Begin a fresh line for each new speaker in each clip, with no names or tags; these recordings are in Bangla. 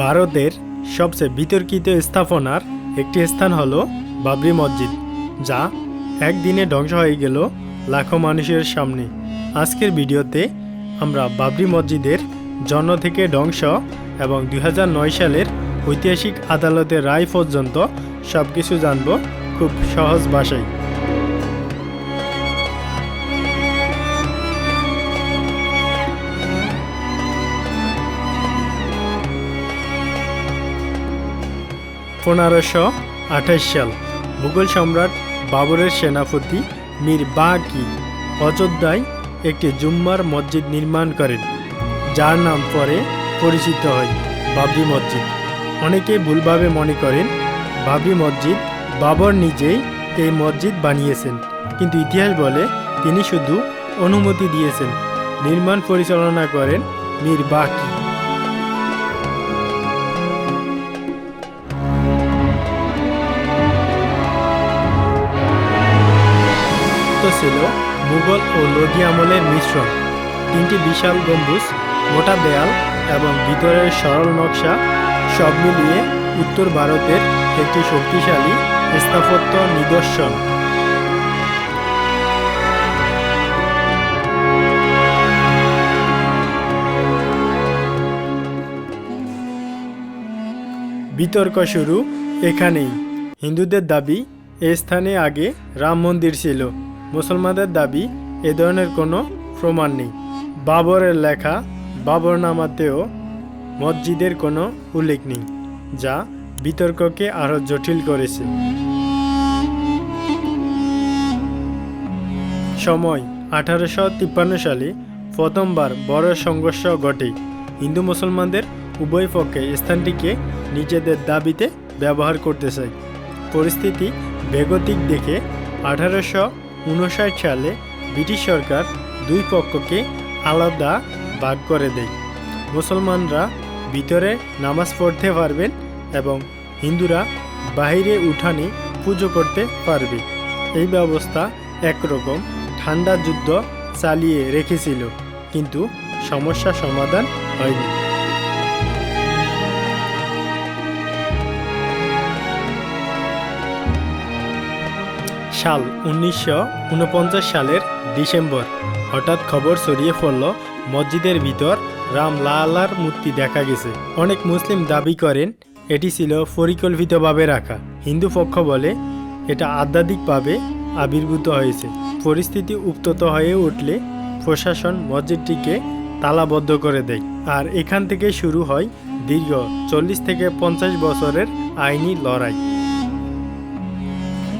ভারতের সবচেয়ে বিতর্কিত স্থাপনার একটি স্থান হলো বাবরি মসজিদ, যা একদিনে ধ্বংস হয়ে গেল লাখো মানুষের সামনে। আজকের ভিডিওতে আমরা বাবরি মসজিদের জন্ম থেকে ধ্বংস এবং দু হাজার নয় সালের ঐতিহাসিক আদালতের রায় পর্যন্ত সব কিছু জানব খুব সহজ ভাষায়। পনেরোশো আঠাশ সাল। মুঘল সম্রাট বাবরের সেনাপতি মীর বাকি অযোধ্যায় একটি জুম্মার মসজিদ নির্মাণ করেন, যার নাম পরে পরিচিত হয় বাবরি মসজিদ। অনেকে ভুলভাবে মনে করেন বাবরি মসজিদ, বাবর নিজেই এই মসজিদ বানিয়েছেন, কিন্তু ইতিহাস বলে তিনি শুধু অনুমতি দিয়েছেন। নির্মাণ পরিচালনা করেন মীর বাকি ছিল মুঘল ও লোধি আমলের মিশ্রণ। তিনটি বিশাল গম্বুজ, মোটা দেয়াল এবং ভিতরের সরল নকশা সব মিলিয়ে উত্তর ভারতের একটি শক্তিশালী স্থাপত্য নিদর্শন। বিতর্ক শুরু এখানেই। হিন্দুদের দাবি, এ স্থানে আগে রাম মন্দির ছিল। মুসলমানদের দাবি, এ ধরনের কোনো প্রমাণ নেই। বাবরের লেখা বাবরনামাতেও মসজিদের কোনো উল্লেখ নেই, যা বিতর্ককে আরও জটিল করেছে। সময়, আঠারোশো তিপ্পান্ন সালে প্রথমবার বড় সংঘর্ষ ঘটে। হিন্দু মুসলমানদের উভয় পক্ষে স্থানটিকে নিজেদের দাবিতে ব্যবহার করতে চায়। পরিস্থিতি বেগতিক দেখে আঠারোশো উনষাট সালে ব্রিটিশ সরকার দুই পক্ষকে আলাদা ভাগ করে দেয়। মুসলমানরা ভিতরে নামাজ পড়তে পারবেন এবং হিন্দুরা বাইরে উঠানে পুজো করতে পারবে। এই ব্যবস্থা একরকম ঠান্ডা যুদ্ধ চালিয়ে রেখেছিল, কিন্তু সমস্যা সমাধান হয়নি। সাল উনিশশো উনপঞ্চাশ সালের ডিসেম্বর। হঠাৎ খবর ছড়িয়ে পড়ল, মসজিদের ভিতর রাম লালার মূর্তি দেখা গেছে। অনেক মুসলিম দাবি করেন, এটি ছিল পরিকল্পিতভাবে রাখা। হিন্দু পক্ষ বলে, এটা আধ্যাত্মিকভাবে আবির্ভূত হয়েছে। পরিস্থিতি উত্তত হয়ে উঠলে প্রশাসন মসজিদটিকে তালাবদ্ধ করে দেয়। আর এখান থেকে শুরু হয় দীর্ঘ চল্লিশ থেকে পঞ্চাশ বছরের আইনি লড়াই।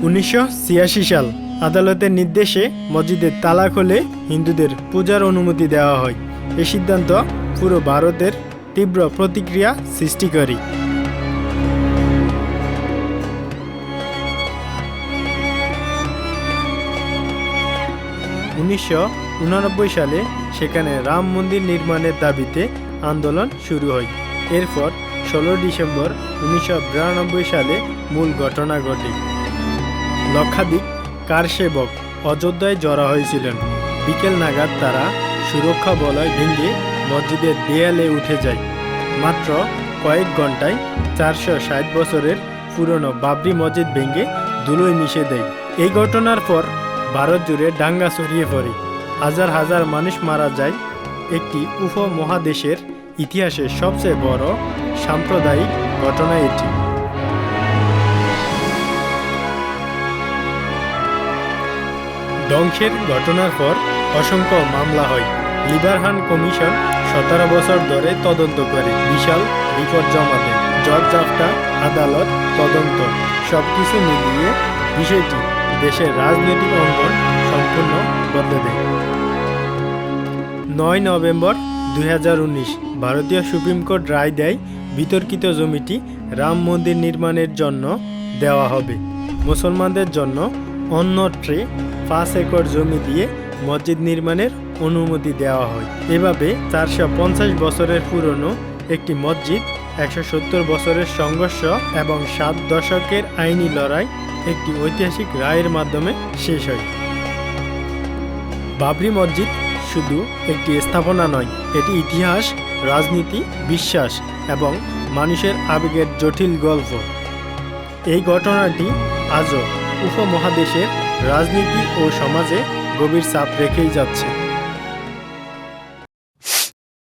উনিশশো ছিয়াশি সাল আদালতের নির্দেশে মসজিদের তালা খুলে হিন্দুদের পূজার অনুমতি দেওয়া হয়। এই সিদ্ধান্ত পুরো ভারতের তীব্র প্রতিক্রিয়া সৃষ্টি করে। উনিশশো সালে সেখানে রাম মন্দির নির্মাণের দাবিতে আন্দোলন শুরু হয়। এরপর ষোলো ডিসেম্বর উনিশশো বিরানব্বই সালে মূল ঘটনা ঘটে। লক্ষাধিক কারসেবক অযোধ্যায় জড়া হয়েছিলেন। বিকেল নাগাদ তারা সুরক্ষা বলয় ভেঙে মসজিদের দেয়ালে উঠে যায়। মাত্র কয়েক ঘন্টায় চারশো ষাট বছরের পুরনো বাবরি মসজিদ ভেঙে ধুলোয় মিশে দেয়। এই ঘটনার পর ভারত জুড়ে দাঙ্গা ছড়িয়ে পড়ে। হাজার হাজার মানুষ মারা যায়। একটি উপমহাদেশের ইতিহাসের সবচেয়ে বড় সাম্প্রদায়িক ঘটনা এটি। ধ্বংসের ঘটনার পর অসংখ্য মামলা হয়। লিবারহান কমিশন সতেরো বছর ধরে তদন্ত করে। বিশাল রিপোর্ট জমা দেয় জর্জ আফটা আদালত তদন্ত। সবকিছু মিলিয়ে বিষয়টি দেশের রাজনৈতিক অঙ্গন সম্পূর্ণ বদলে দেয়। নয় নভেম্বর দু হাজার উনিশ, ভারতীয় সুপ্রিম কোর্ট রায় দেয়, বিতর্কিত জমিটি রাম মন্দির নির্মাণের জন্য দেওয়া হবে। মুসলমানদের জন্য অন্যত্রে পাঁচ একর জমি দিয়ে মসজিদ নির্মাণের অনুমতি দেওয়া হয়। এভাবে চারশো পঞ্চাশ বছরের পুরনো একটি মসজিদ, একশো সত্তর বছরের সংঘর্ষ এবং সাত দশকের আইনি লড়াই একটি ঐতিহাসিক রায়ের মাধ্যমে শেষ হয়। বাবরি মসজিদ শুধু একটি স্থাপনা নয়, এটি ইতিহাস, রাজনীতি, বিশ্বাস এবং মানুষের আবেগের জটিল গল্প। এই ঘটনাটি আজও উপমহাদেশের রাজনীতি ও সমাজে গভীর চাপ রেখেই যাচ্ছে।